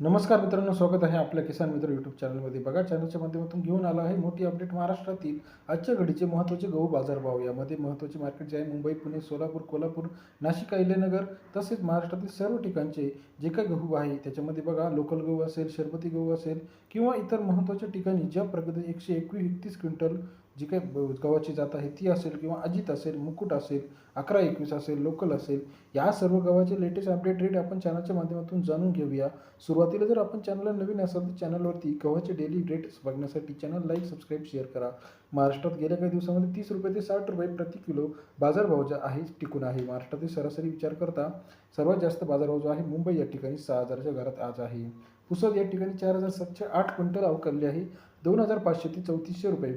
नमस्कार मित्रांनो स्वागत आहे आपल्या किसान मित्र यूट्यूब चॅनलमध्ये बघा चॅनलच्या माध्यमातून घेऊन आला आहे मोठी अपडेट महाराष्ट्रातील आजच्या घडीचे महत्त्वाचे गहू बाजारभाव. यामध्ये महत्त्वाचे मार्केट जे आहे मुंबई पुणे सोलापूर कोल्हापूर नाशिक अहिल्यानगर तसेच महाराष्ट्रातील सर्व ठिकाणचे जे काही गहू आहे त्याच्यामध्ये बघा लोकल गहू असेल शरबती गहू असेल किंवा इतर महत्त्वाच्या ठिकाणी ज्या प्रगती एकशे एकवीस एकतीस क्विंटल जी काही गव्हाची जात आहे ती असेल किंवा अजित असेल मुकुट असेल अकरा एकवीस असेल लोकल असेल या सर्व गव्हाचे लेटेस्ट अपडेट रेट आपण चॅनलच्या माध्यमातून जाणून घेऊया. सुरुवातीला जर आपण चॅनलला नवीन असाल तर चॅनलवरती गव्हाचे डेली रेट्स बघण्यासाठी चॅनल लाईक सबस्क्राईब शेअर करा. महाराष्ट्रात गेल्या काही दिवसामध्ये तीस रुपये ते साठ रुपये प्रति किलो बाजारभाव जो आहे टिकून आहे. महाराष्ट्रातील सरासरी विचार करता सर्वात जास्त बाजारभाव जो आहे मुंबई या ठिकाणी सहा हजाराच्या घरात आज आहे. पुसद या ठिकाणी चार हजार सातशे आठ क्विंटल अवकालले आहे. दोन हजार पाचशे ते चौतीसशे रुपये.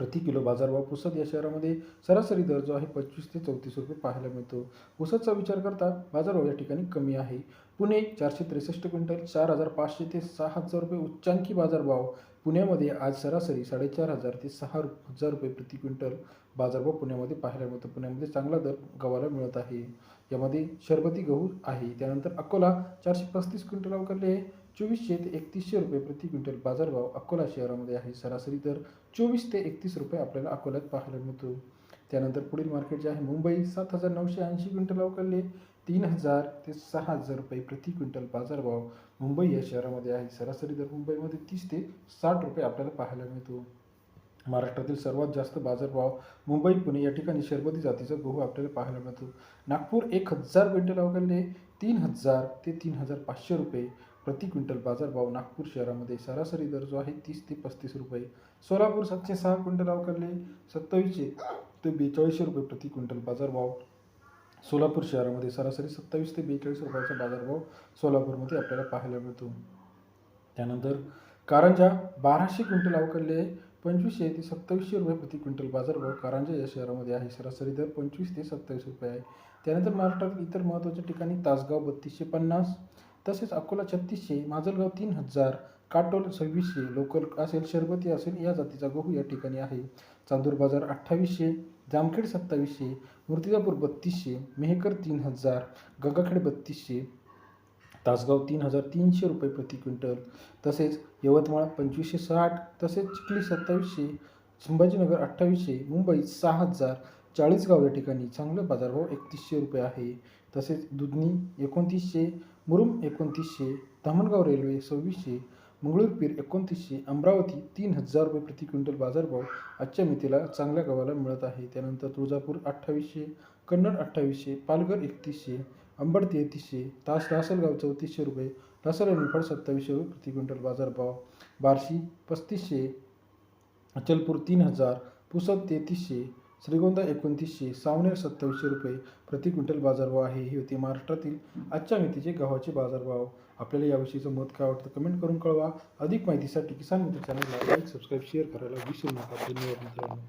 प्रति किलो बाजारभाव पुसद या शहरामध्ये सरासरी दर जो आहे पंचवीस ते चौतीस रुपये पाहायला मिळतो. पुसदचा विचार करता बाजारभाव या ठिकाणी कमी आहे. पुणे चारशे त्रेसष्ट क्विंटल चार हजार पाचशे ते सहा हजार रुपये उच्चांकी बाजारभाव. पुण्यामध्ये आज सरासरी साडेचार हजार ते सहा हजार रुपये प्रति क्विंटल बाजारभाव पुण्यामध्ये पाहायला मिळतो. पुण्यामध्ये चांगला दर गव्हाला मिळत आहे. यामध्ये शरबती गहू आहे. त्यानंतर अकोला चारशे पस्तीस क्विंटल अवकरले आहे. चोवीसशे ते एकतीसशे रुपये प्रति क्विंटल बाजारभाव अकोला शहरामध्ये आहे. सरासरी दर चोवीस ते एकतीस रुपये आपल्याला अकोल्यात पाहायला मिळतो. त्यानंतर पुढील मार्केट जे आहे मुंबई सात हजार नऊशे ऐंशी क्विंटल अवकालले तीन हजार ते सहा हजार रुपये प्रति क्विंटल बाजारभाव मुंबई या शहरामध्ये आहे. सरासरी दर मुंबईमध्ये तीस ते साठ रुपये आपल्याला पाहायला मिळतो. महाराष्ट्रातील सर्वात जास्त बाजारभाव मुंबई पुणे या ठिकाणी शरबती जातीचा गहू आपल्याला पाहायला मिळतो. नागपूर एक हजार क्विंटल अवकालले तीन हजार ते तीन हजार पाचशे रुपये प्रति क्विंटल बाजारभाव नागपूर शहरामध्ये सरासरी दर जो आहे तीस ते पस्तीस रुपये. सोलापूर सातशे सहा क्विंटल अवकारले सत्तावीसशे ते बेचाळीसशे रुपये प्रति क्विंटल बाजारभाव. सोलापूर शहरामध्ये सरासरी सत्तावीस ते बेचाळीस रुपयाचा बाजारभाव सोलापूरमध्ये आपल्याला पाहायला मिळतो. त्यानंतर कारंजा बाराशे क्विंटल अवकालले पंचवीसशे ते सत्तावीसशे रुपये प्रति क्विंटल बाजारभाव कारंजा या शहरामध्ये आहे. सरासरी दर पंचवीस ते सत्तावीस रुपये आहे. त्यानंतर महाराष्ट्रातील इतर महत्त्वाच्या ठिकाणी तासगाव बत्तीसशे पन्नास तसेच अकोला छत्तीसशे माजलगाव तीन हजार काटोल सव्वीसशे लोकल असेल शरबती असेल या जातीचा गहू या ठिकाणी आहे. चांदूर बाजार अठ्ठावीसशे जामखेड सत्तावीसशे मूर्तिजापूर बत्तीसशे मेहकर तीन हजार गंगाखेड बत्तीसशे तासगाव तीन हजार तीनशे रुपये प्रति क्विंटल. तसेच यवतमाळ पंचवीसशे साठ तसेच चिखली सत्तावीसशे संभाजीनगर अठ्ठावीसशे मुंबई सहा हजार चाळीसगाव या ठिकाणी चांगला बाजारभाव एकतीसशे रुपये आहे. तसेच दुधनी एकोणतीसशे मुरुम एकोणतीसशे धामणगाव रेल्वे सव्वीसशे मंगळूरपीर एकोणतीसशे अमरावती तीन हजार रुपये प्रति क्विंटल बाजारभाव आजच्या मितीला चांगल्या गव्हाला मिळत आहे. त्यानंतर तुळजापूर अठ्ठावीसशे कन्नड अठ्ठावीसशे पालघर एकतीसशे अंबड तेहतीसशे तास लासलगाव चौतीसशे रुपये लासल निफाड सत्तावीसशे रुपये प्रति क्विंटल बाजारभाव बार्शी पस्तीसशे अचलपूर तीन हजार पुसद तेहतीसशे श्रीगोंदा एकोणतीसशे सावनेर सत्तावीसशे रुपये प्रति क्विंटल बाजारभाव आहे. ही होती महाराष्ट्रातील आजच्या मितीचे गव्हाचे बाजारभाव. आपल्याला याविषयीचं मत काय वाटतं कमेंट करून कळवा. अधिक माहितीसाठी किसान मित्र चॅनलला लाईक सबस्क्राईब शेअर करायला विसरू नका. धन्यवाद मित्रांनो.